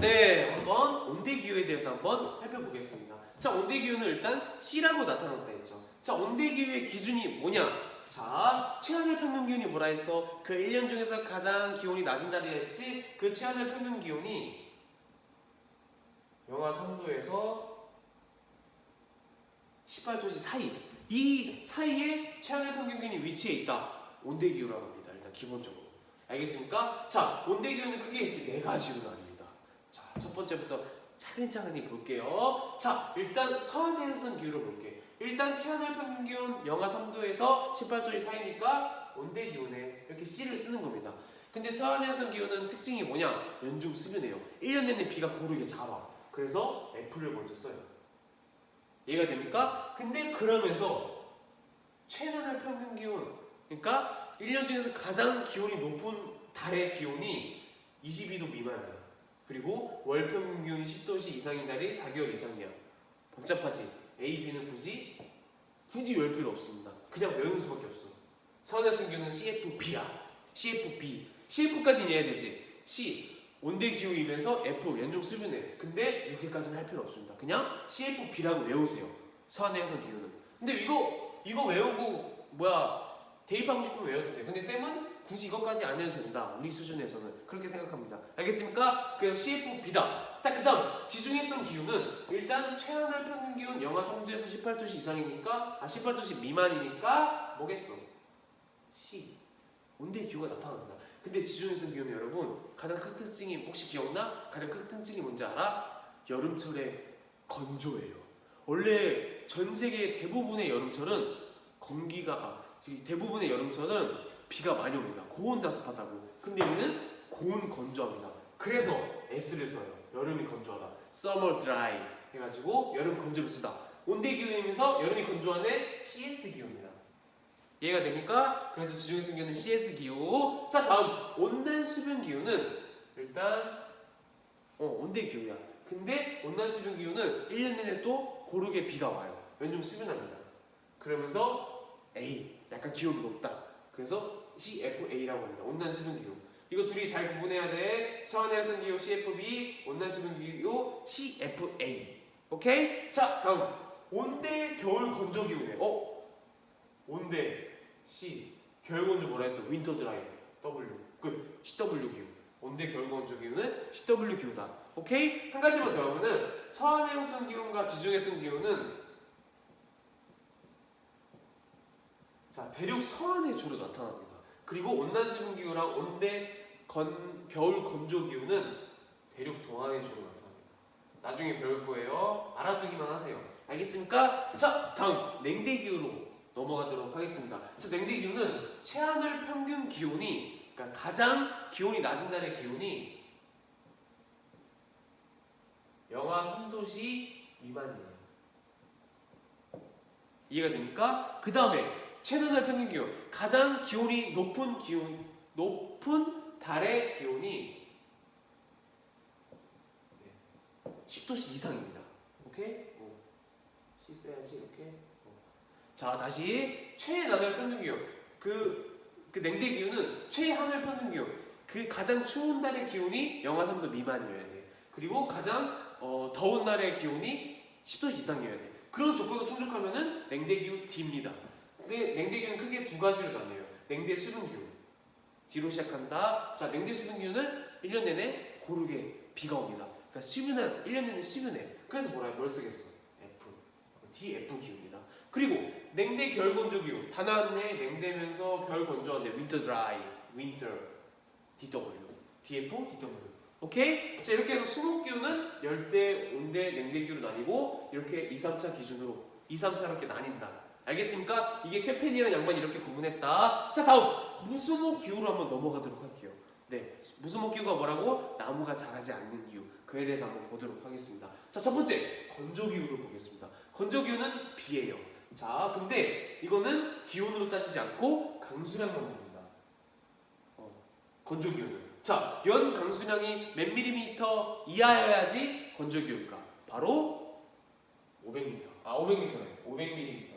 네, 한번 온대 기후에 대해서 한번 살펴보겠습니다. 자, 온대 기후는 일단 C라고 나타났다 했죠. 자, 온대 기후의 기준이 뭐냐? 자, 최하늘 평균 기온이 뭐라 했어? 그 1년 중에서 가장 기온이 낮은 달이 했지? 그 최하늘 평균 기온이 영하 3도에서 18도씨 사이. 이 사이에 최하늘 평균 기온이 위치해 있다. 온대 기후라고 합니다. 일단 기본적으로. 알겠습니까? 자, 온대 기후는 크게 이렇게 네 가지로. 자, 첫 번째부터 차근차근히 볼게요. 자, 일단 서해내선 기후를 볼게. 일단 최하늘 평균 기온 영하 3도에서 18도 사이니까 온대 기온에 이렇게 C를 쓰는 겁니다. 근데 서해내선 기후는 특징이 뭐냐? 연중 수변이에요. 1년 내내 비가 고르게 잡아. 그래서 F를 먼저 써요. 이해가 됩니까? 근데 그러면서 최하늘 평균 기온 그러니까 1년 중에서 가장 기온이 높은 달의 기온이 22도 미만이야. 그리고 월 평균 기온이 10도씨 이상인 달이 4개월 이상이야. 복잡하지? A, B는 굳이 굳이 외울 필요 없습니다. 그냥 외우는 수밖에 없어. 서울대 기온은 CFB야. CFB. CF까지 이해해야 되지. C 온대 기후이면서 F 연중 수변에. 근데 이렇게까지는 할 필요 없습니다. 그냥 CFB라고 외우세요. 서한해선 기후는. 근데 이거 이거 외우고 뭐야 대입하고 싶으면 외워도 돼. 근데 쌤은 굳이 이것까지 안 해도 된다. 우리 수준에서는 그렇게 생각합니다. 알겠습니까? 그래서 CFB다. 딱 그다음 지중해성 기후는 일단 최하늘 평균 기온 영하 3도에서 18도씨 이상이니까 아 18도씨 미만이니까 뭐겠어? C 온대 기후가 나타납니다. 근데 지중해성 기후는 여러분 가장 큰 특징이 혹시 기억나? 가장 큰 특징이 뭔지 알아? 여름철에 건조해요. 원래 전 세계 대부분의 여름철은 건기가 대부분의 여름철은 비가 많이 옵니다. 고온 다습하다고. 근데 여기는 고온 건조합니다. 그래서 S를 써요. 여름이 건조하다. Summer dry 해가지고 여름 건조를 쓰다. 온대 기후이면서 여름이 건조하네 CS 기후입니다. 이해가 됩니까? 그래서 지중해성 기후는 CS 기후. 자 다음 온난 수변 기후는 일단 어 온대 기후야. 근데 온난 수변 기후는 1년 내내 또 고르게 비가 와요. 연중 수변합니다. 그러면서 A 약간 기온이 높다. 그래서 CFA라고 합니다. 온난 수변 기후. 이거 둘이 잘 구분해야 돼. 서한해선 기후 CFB, 온난 수변 기후 CFA. 오케이? 자 다음 온대 겨울 건조 기후네. 어? 온대 C 겨울 건조 뭐라 했어? 윈터 드라이 W 끝 CW 기후. 온대 겨울 건조 기후는 CW 기후다. 오케이? 한 가지만 더 하면은 서한해선 기온과 지중해선 기온은 자 대륙 서안에 주로 나타납니다. 그리고 온난 수분 기후랑 온대 건 겨울 건조 기후는 대륙 동안에 주로 나타납니다. 나중에 배울 거예요. 알아두기만 하세요. 알겠습니까? 자 다음 냉대 기후로 넘어가도록 하겠습니다. 자 냉대 기후는 최하늘 평균 기온이 그러니까 가장 기온이 낮은 날의 기온이 영하 3도씨 미만이에요. 이해가 됩니까? 그 다음에 최단달 평균 기온 가장 기온이 높은 기온 높은 달의 기온이 네, 10도씨 이상입니다. 오케이? 써야지 오케이. 어. 자 다시 최나달 평균 기온 그, 그 냉대 기온은 최하늘 평균 기온 그 가장 추운 달의 기온이 영하 3도 미만이어야 돼. 그리고 가장 어, 더운 날의 기온이 10도 이상이어야 돼. 그런 조건을 충족하면은 냉대 기후 D입니다. 근데 냉대 기후는 크게 두 가지로 나뉘어요. 냉대 수분 기후. D로 시작한다. 자, 냉대 수분 기후는 1년 내내 고르게 비가 옵니다. 그러니까 수분은 1년 내내 수분해. 그래서 뭐라 뭘 쓰겠어? F. DF 기후입니다. 그리고 냉대 겨울 건조 기후. 다 나왔네. 냉대면서 겨울 건조한데 winter dry, winter DW. DF, DW. 오케이? 자 이렇게 해서 수목 기후는 열대, 온대, 냉대 기후로 나뉘고 이렇게 2, 3차 기준으로 2, 3차 이렇게 나뉜다. 알겠습니까? 이게 캐펜이랑 양반이 이렇게 구분했다. 자 다음 무수목 기후로 한번 넘어가도록 할게요. 네, 무수목 기후가 뭐라고? 나무가 자라지 않는 기후. 그에 대해서 한번 보도록 하겠습니다. 자 첫 번째 건조 기후를 보겠습니다. 건조 기후는 비예요. 자 근데 이거는 기온으로 따지지 않고 강수량만 봅니다. 어, 건조 기후는. 자, 연 강수량이 몇 밀리미터 이하여야지 건조 기후일까? 바로 500m. 아, 500m네. 500mm.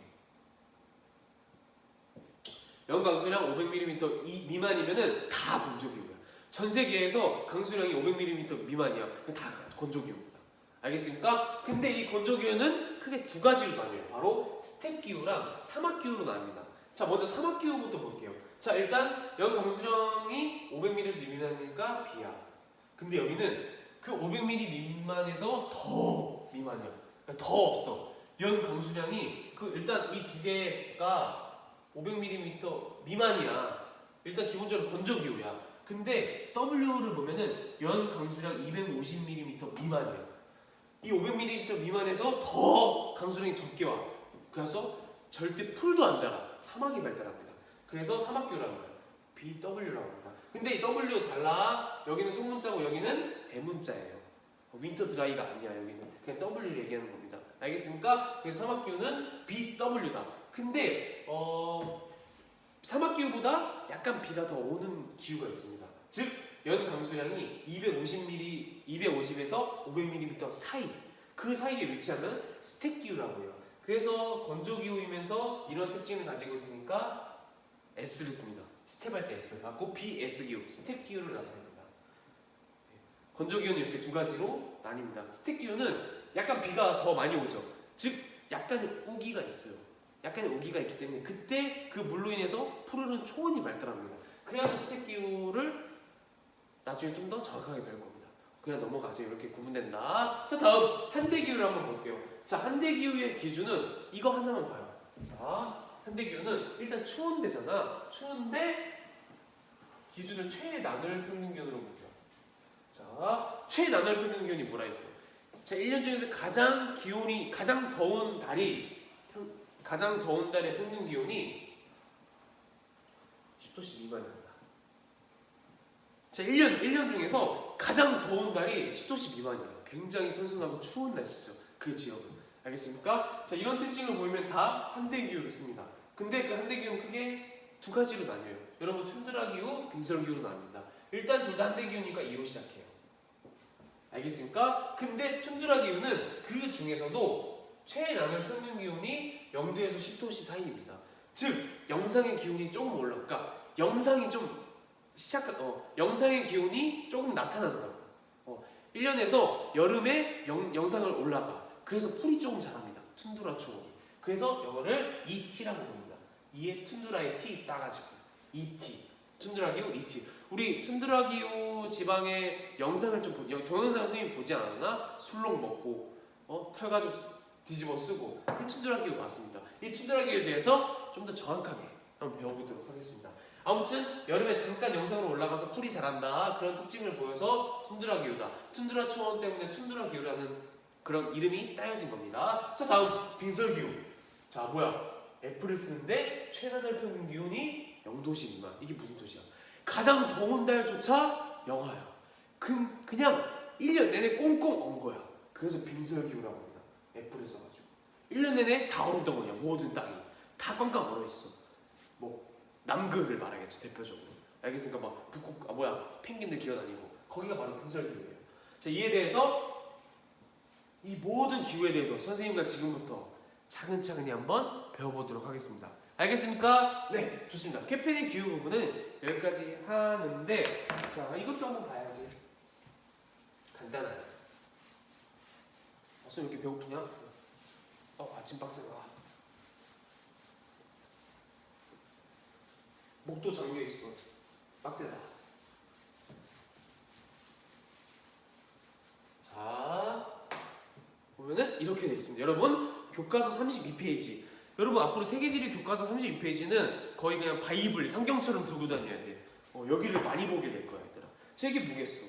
연 강수량 500mm 이 미만이면은 다 건조 기후야. 전 세계에서 강수량이 500mm 미만이야. 다 건조기후입니다. 알겠습니까? 근데 이 건조기후는 크게 두 가지로 나뉘어요. 바로 스텝기후랑 사막기후로 나뉩니다. 자, 먼저 사막기후부터 볼게요. 자, 일단 연 강수량이 500mm 미만이니까 B야. 근데 여기는 그 500mm 미만에서 더 미만이야. 그러니까 더 없어. 연 강수량이 그 일단 이 두 개가 500mm 미만이야. 일단 기본적으로 건조 기후야. 근데 W를 보면은 연 강수량 250mm 미만이야. 이 500mm 미만에서 더 강수량이 적게 와. 그래서 절대 풀도 안 자라. 사막이 발달합니다. 그래서 사막기후라고 합니다. BW라고 합니다. 근데 이 W 달라. 여기는 소문자고 여기는 대문자예요. 윈터 드라이가 아니야 여기는 그냥 W 얘기하는 겁니다. 알겠습니까? 그래서 사막기후는 BW다. 근데 어 사막기후보다 약간 비가 더 오는 기후가 있습니다. 즉 연 강수량이 250mm, 250에서 500mm 사이 그 사이에 위치하면 스택기후라고 해요. 그래서 건조기후이면서 이런 특징을 가지고 있으니까 S를 씁니다. 스텝할 때 S 갖고 BS기후, 스텝기후를 나타냅니다. 건조기후는 이렇게 두 가지로 나뉩니다. 스택기후는 약간 비가 더 많이 오죠. 즉 약간의 우기가 있어요. 약간의 우기가 있기 때문에 그때 그 물로 인해서 푸르른 초원이 발달합니다. 그래가지고 스택 기후를 나중에 좀 더 정확하게 배울 겁니다. 그냥 넘어가세요. 이렇게 구분된다. 자 다음 한대 기후를 한번 볼게요. 자 한대 기후의 기준은 이거 하나만 봐요. 자 한대 기후는 일단 추운데잖아. 추운데 기준을 최나늘 평균 기온으로 볼게요. 자 최나늘 평균 기온이 뭐라 했어요? 자 1년 중에서 가장 기온이 가장 더운 달이 평- 가장 더운 달의 평균 기온이 10도씨 미만입니다. 자, 1년, 1년 중에서 가장 더운 달이 10도씨 미만이에요. 굉장히 선선하고 추운 날씨죠. 그 지역은. 알겠습니까? 자, 이런 특징을 보이면 다 한대 기후를 씁니다. 근데 그 한대 기후는 크게 두 가지로 나뉘어요. 여러분, 툰드라 기후, 빙설 기후로 나뉩니다. 일단 둘 다 한대 기후니까 2로 시작해요. 알겠습니까? 근데 툰드라 기후는 그 중에서도 최나늘 평균 기온이 0도에서 10도씨 사이입니다. 즉, 영상의 기온이 조금 올라, 그러니까 영상이 좀 시작, 어, 영상의 기온이 조금 나타난다. 어, 1년에서 여름에 영, 영상을 올라가. 그래서 풀이 조금 자랍니다. 툰드라 초원이. 그래서 영어를 ET라고 부릅니다. 이에 툰드라의 T 따가지고 ET. 툰드라 기후 ET. 우리 툰드라 기후 지방의 영상을 좀 보, 여- 동영상 선생님 보지 않았나? 술록 먹고 어, 털가죽 뒤집어 쓰고 이 툰드라 기후 맞습니다. 이 기후에 대해서 좀 더 정확하게 한번 배워보도록 하겠습니다. 아무튼 여름에 잠깐 영상으로 올라가서 풀이 자란다 그런 특징을 보여서 툰드라 기후다. 툰드라 초원 때문에 툰드라 기후라는 그런 이름이 따여진 겁니다. 자 다음 빙설 기후. 자 뭐야? F를 쓰는데 최나달 평균 기온이 0도씨 미만. 이게 무슨 뜻이야? 가장 더운 달조차 영하야. 그, 그냥 1년 내내 꽁꽁 온 거야. 그래서 빙설 기후라고 F를 써가지고. 1년 내내 다 얼음덩어리야. 모든 땅이. 다 꽝꽝 얼어있어. 뭐 남극을 말하겠죠 대표적으로. 알겠습니까? 막 북극 아 뭐야 펭귄들 기어다니고 거기가 바로 빙설 기후예요. 자 이에 대해서 이 모든 기후에 대해서 선생님과 지금부터 차근차근히 한번 배워보도록 하겠습니다. 알겠습니까? 네, 좋습니다. 캐페의 기후 부분은 여기까지 하는데 자 이것도 한번 봐야지. 간단하게. 어, 선생님 이렇게 배고프냐? 어 아침 빡세다. 목도 잠겨 있어. 빡세다. 자, 보면은 이렇게 돼 있습니다. 여러분, 교과서 32페이지. 여러분 앞으로 세계지리 교과서 32페이지는 거의 그냥 바이블, 성경처럼 들고 다녀야 돼. 어, 여기를 많이 보게 될 거야, 얘들아. 책이 보겠어.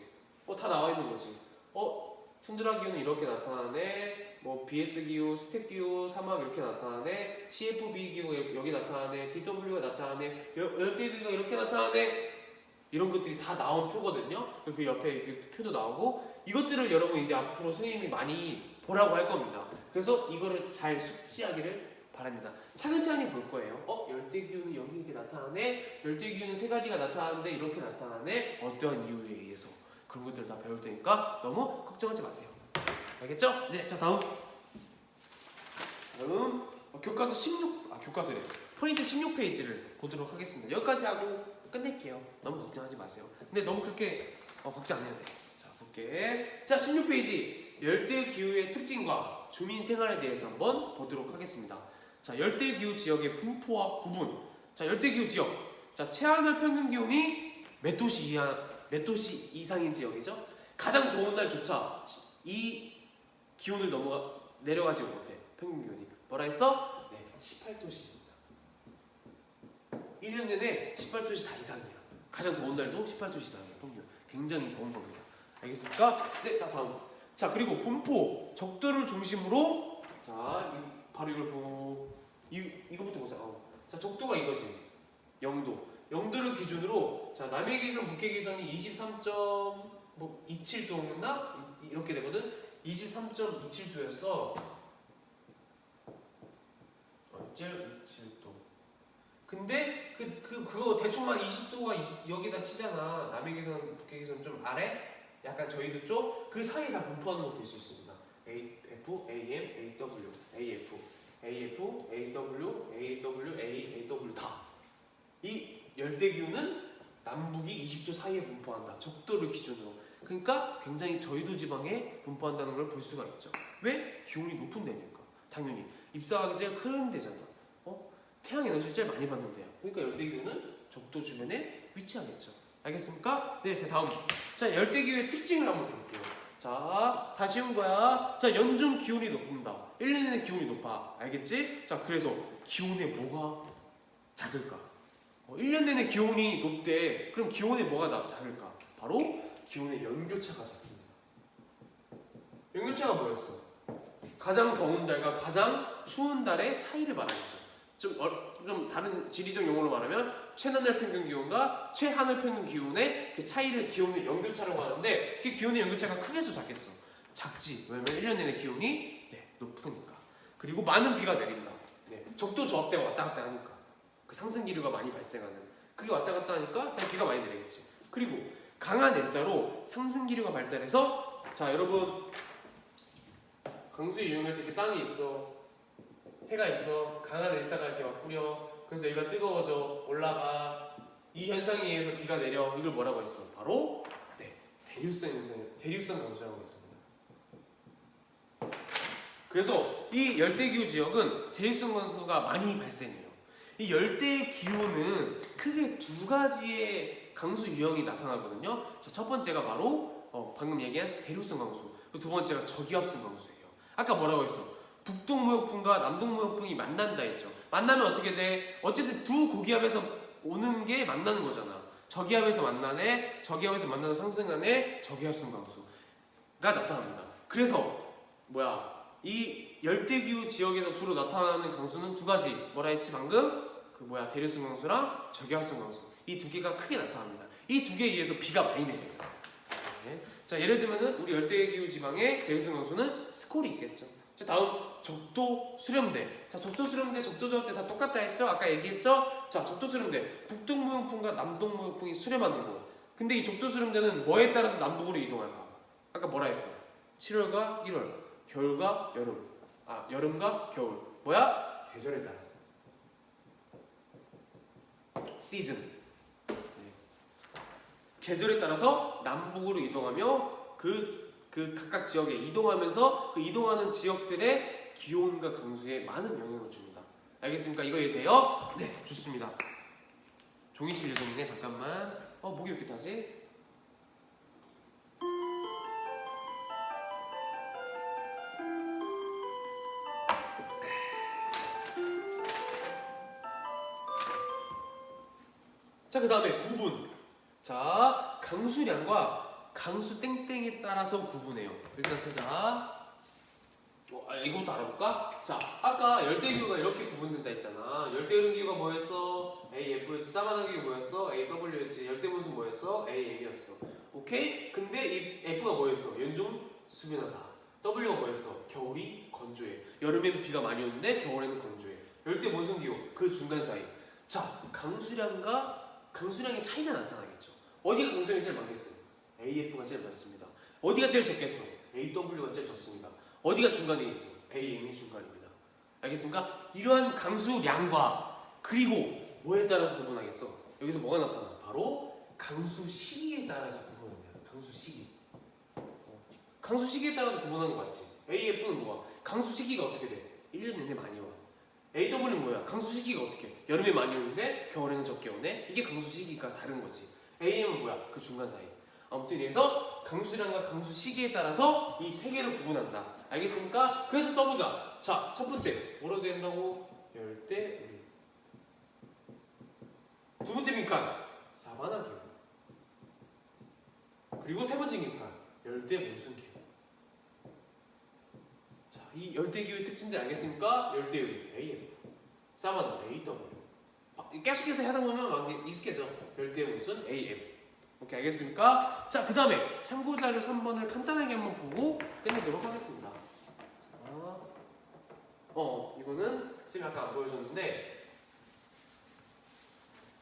어, 다 나와 있는 거지. 어, 툰드라 기후는 이렇게 나타나네. 뭐 BS 기후, 스텝 기후, 사막 이렇게 나타나네. CFB 기후 여기, 나타나네. DW가 나타나네. 여- 열대 기후가 이렇게 나타나네. 이런 것들이 다 나온 표거든요. 그 옆에 그 표도 나오고 이것들을 여러분 이제 앞으로 선생님이 많이 보라고 할 겁니다. 그래서 이거를 잘 숙지하기를 바랍니다. 차근차근히 볼 거예요. 어, 열대 기후는 여기 이렇게 나타나네. 열대 기후는 세 가지가 나타나는데 이렇게 나타나네. 어떠한 이유에 의해서 그런 것들을 다 배울 테니까 너무 걱정하지 마세요. 알겠죠? 네, 자 다음. 다음 어, 교과서 16, 아 교과서래. 프린트 16페이지를 보도록 하겠습니다. 여기까지 하고 끝낼게요. 너무 걱정하지 마세요. 근데 너무 그렇게 어, 걱정 안 해도 돼. 자, 볼게. 자, 16페이지. 열대 기후의 특징과 주민 생활에 대해서 한번 보도록 하겠습니다. 자, 열대 기후 지역의 분포와 구분. 자, 열대 기후 지역. 자, 최하늘 평균 기온이 몇 도시 이하, 몇 도시 이상인 지역이죠? 가장 더운 날조차 이 기온을 넘어가 내려가지 못해. 평균 기온이. 뭐라 했어? 네, 18도시입니다. 1년 내내 18도시 다 이상이야. 가장 더운 날도 18도시 이상이야. 평균. 굉장히 더운 겁니다. 알겠습니까? 네, 자, 다음. 자, 그리고 분포. 적도를 중심으로 자, 이- 바로 이걸 보고 이 이거부터 보자. 어. 자, 적도가 이거지. 0도. 0도를 기준으로 자, 남해 기선, 북해 기선이 23.27도였나? 이렇게 되거든. 23.27도였어. 언제 27도. 근데 그, 그 그거 대충만 20도가 20, 여기다 치잖아. 남해계선, 북해계선 좀 아래, 약간 저희도 쪽 그 사이에 다 분포하는 거볼수 있습니다. A, F, A, M, A, W, A, F, A, F, A, W, A, W, A, A, W 다. 이 열대 기후는 남북이 20도 사이에 분포한다. 적도를 기준으로. 그러니까 굉장히 저희도 지방에 분포한다는 걸 볼 수가 있죠. 왜? 기온이 높은 데니까. 당연히 입사하기 제일 큰 데잖아. 어? 태양 에너지 제일 많이 받는 데야. 그러니까 열대 기후는 적도 주변에 위치하겠죠. 알겠습니까? 네, 자, 다음. 자, 열대 기후의 특징을 한번 볼게요. 자, 다 쉬운 거야. 자, 연중 기온이 높습니다. 1년 내내 기온이 높아. 알겠지? 자, 그래서 기온에 뭐가 작을까? 어, 1년 내내 기온이 높대. 그럼 기온에 뭐가 나, 작을까? 바로 기온의 연교차가 작습니다. 연교차가 뭐였어? 가장 더운 달과 가장 추운 달의 차이를 말하겠죠. 좀, 어, 좀 다른 지리적 용어로 말하면 최하늘 평균 기온과 최하늘 평균 기온의 그 차이를 기온의 연교차라고 하는데 그 기온의 연교차가 크겠어 작겠어? 작지. 왜냐면 1년 내내 기온이 네, 높으니까. 그리고 많은 비가 내린다. 네, 적도 저압대가 왔다 갔다 하니까 그 상승 기류가 많이 발생하는. 그게 왔다 갔다 하니까 다 비가 많이 내리겠지. 그리고 강한 일사로 상승 기류가 발달해서 자 여러분. 강수 유용할 때 이렇게 땅이 있어. 해가 있어. 강한 일사가 이렇게 막 뿌려. 그래서 여기가 뜨거워져. 올라가. 이 현상에 의해서 비가 내려. 이걸 뭐라고 했어? 바로 네 대류성 현상 대류성 강수라고 했습니다. 그래서 이 열대기후 지역은 대류성 강수가 많이 발생해요 이 열대기후는 크게 두 가지의 강수 유형이 나타나거든요 자, 첫 번째가 바로 어, 방금 얘기한 대류성 강수 두 번째가 저기압성 강수예요 아까 뭐라고 했어 북동무역풍과 남동무역풍이 만난다 했죠. 만나면 어떻게 돼? 어쨌든 두 고기압에서 오는 게 만나는 거잖아. 저기압에서 만나네, 저기압에서 만나서 상승하네, 저기압성 강수가 나타납니다. 그래서 뭐야? 이 열대기후 지역에서 주로 나타나는 강수는 두 가지. 뭐라 했지 방금? 그 뭐야 대류성 강수랑 저기압성 강수. 이 두 개가 크게 나타납니다. 이 두 개에 의해서 비가 많이 내려요. 네. 자 예를 들면은 우리 열대기후 지방에 대류성 강수는 스콜이 있겠죠. 자 다음 적도 수렴대. 자 적도 수렴대, 적도 저압대 다 똑같다 했죠? 아까 얘기했죠? 자 적도 수렴대. 북동 무역풍과 남동 무역풍이 수렴하는 곳. 근데 이 적도 수렴대는 뭐에 따라서 남북으로 이동할까? 아까 뭐라 했어? 7월과 1월, 겨울과 여름. 아 여름과 겨울. 뭐야? 계절에 따라서. 시즌. 네. 계절에 따라서 남북으로 이동하며 그 그 각각 지역에 이동하면서 그 이동하는 지역들의 기온과 강수에 많은 영향을 줍니다. 알겠습니까? 이거 이해돼요? 네, 좋습니다. 종이 칠 예정이네. 잠깐만. 어, 목이 왜 이렇게 타지? 자, 그 다음에 구분. 자, 강수량과 강수 땡땡에 따라서 구분해요. 일단 쓰자. 어, 아, 이것부터 알아볼까? 자, 아까 열대기후가 이렇게 구분된다 했잖아. 열대우림기후가 뭐였어? AF였지. 사마나 기후 뭐였어? AW였지. 열대문수 뭐였어? AM이었어. 오케이? 근데 이 F가 뭐였어? 연중 수면하다. W가 뭐였어? 겨울이 건조해. 여름엔 비가 많이 오는데 겨울에는 건조해. 열대 몬순기후 그 중간 사이. 자, 강수량과 강수량의 차이가 나타나겠죠. 어디가 강수량이 제일 많겠어요? AF가 제일 많습니다. 어디가 제일 적겠어? AW가 제일 적습니다. 어디가 중간에 있어? AM이 중간입니다. 알겠습니까? 이러한 강수량과 그리고 뭐에 따라서 구분하겠어? 여기서 뭐가 나타나? 바로 강수 시기에 따라서 구분합니다. 강수 시기. 어, 강수 시기에 따라서 구분하는 거 맞지? AF는 뭐야? 강수 시기가 어떻게 돼? 1년 내내 많이 와. AW는 뭐야? 강수 시기가 어떻게? 해? 여름에 많이 오는데 겨울에는 적게 오네. 이게 강수 시기가 다른 거지. AM은 뭐야? 그 중간 사이. 아무튼 그래서 강수량과 강수 시기에 따라서 이 세 개를 구분한다. 알겠습니까? 그래서 써보자. 자, 첫 번째 뭐로 된다고? 열대 우림. 두 번째 빈칸 사바나 기후. 그리고 세 번째 빈칸 열대 몬순 기후. 자, 이 열대 기후의 특징들 알겠습니까? 열대 우림 AF, 사바나 AW. 아, 계속해서 하다 보면 막 익숙해져. 열대 몬순 AF. 오케이 알겠습니까? 자, 그 다음에 참고 자료 3번을 간단하게 한번 보고 끝내도록 하겠습니다. 자, 어, 이거는 지금 아까 안 보여줬는데,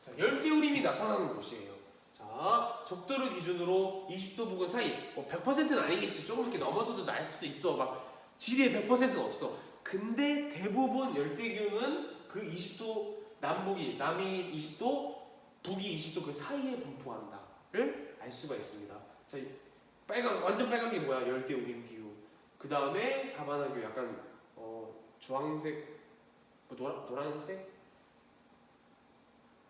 자, 열대우림이 나타나는 곳이에요. 자, 적도를 기준으로 20도 부근 사이, 뭐 100%는 아니겠지. 조금 이렇게 넘어서도 날 수도 있어. 막 지리에 100%는 없어. 근데 대부분 열대기후는 그 20도 남북이 남이 20도, 북이 20도 그 사이에 분포한다를 알 수가 있습니다. 자, 이 빨간 완전 빨간 게 뭐야? 열대 우림 기후. 그 다음에 사바나 기후 약간 어, 주황색, 뭐 노란 노란색,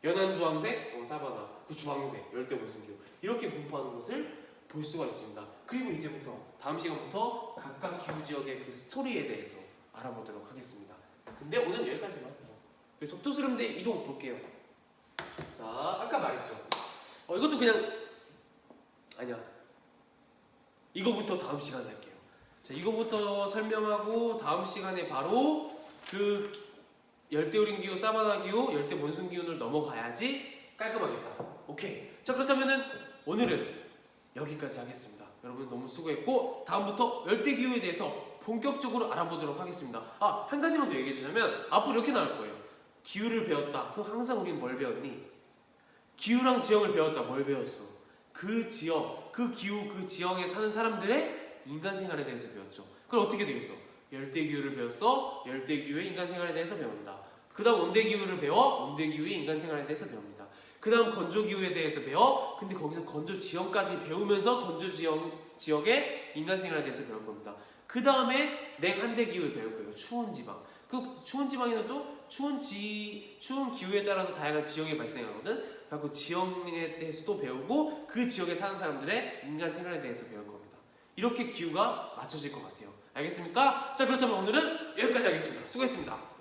연한 주황색, 어, 사바나, 그 주황색, 열대 무슨 기후 이렇게 분포하는 것을 볼 수가 있습니다. 그리고 이제부터 다음 시간부터 각각 기후 지역의 그 스토리에 대해서 알아보도록 하겠습니다. 근데 오늘 여기까지만. 어. 그리고 적도스름대 이동 볼게요. 자, 아까 말했죠. 어, 이것도 그냥 아니야. 이거부터 다음 시간에 할게요. 자, 이거부터 설명하고 다음 시간에 바로 그 열대우림 기후, 사바나 기후, 열대 몬순 기후를 넘어가야지 깔끔하겠다. 오케이. 자 그렇다면은 오늘은 여기까지 하겠습니다. 여러분 너무 수고했고 다음부터 열대 기후에 대해서 본격적으로 알아보도록 하겠습니다. 아 한 가지만 더 얘기해 주자면 앞으로 이렇게 나올 거예요. 기후를 배웠다. 그럼 항상 우리는 뭘 배웠니? 기후랑 지형을 배웠다. 뭘 배웠어? 그 지역, 그 기후, 그 지형에 사는 사람들의 인간 생활에 대해서 배웠죠. 그럼 어떻게 되겠어? 열대 기후를 배웠어. 열대 기후의 인간 생활에 대해서 배운다. 그다음 온대 기후를 배워. 온대 기후의 인간 생활에 대해서 배웁니다. 그 다음 건조 기후에 대해서 배워. 근데 거기서 건조 지형까지 배우면서 건조 지형 지역의 인간 생활에 대해서 배울 겁니다. 그 다음에 냉한대 기후를 배울 거예요. 추운 지방. 그 추운 지방에는 또 추운 지 추운 기후에 따라서 다양한 지형이 발생하거든. 그래서 지형에 대해서 또 배우고 그 지역에 사는 사람들의 인간 생활에 대해서 배울 겁니다. 이렇게 기후가 맞춰질 것 같아요. 알겠습니까? 자 그렇다면 오늘은 여기까지 하겠습니다. 수고했습니다.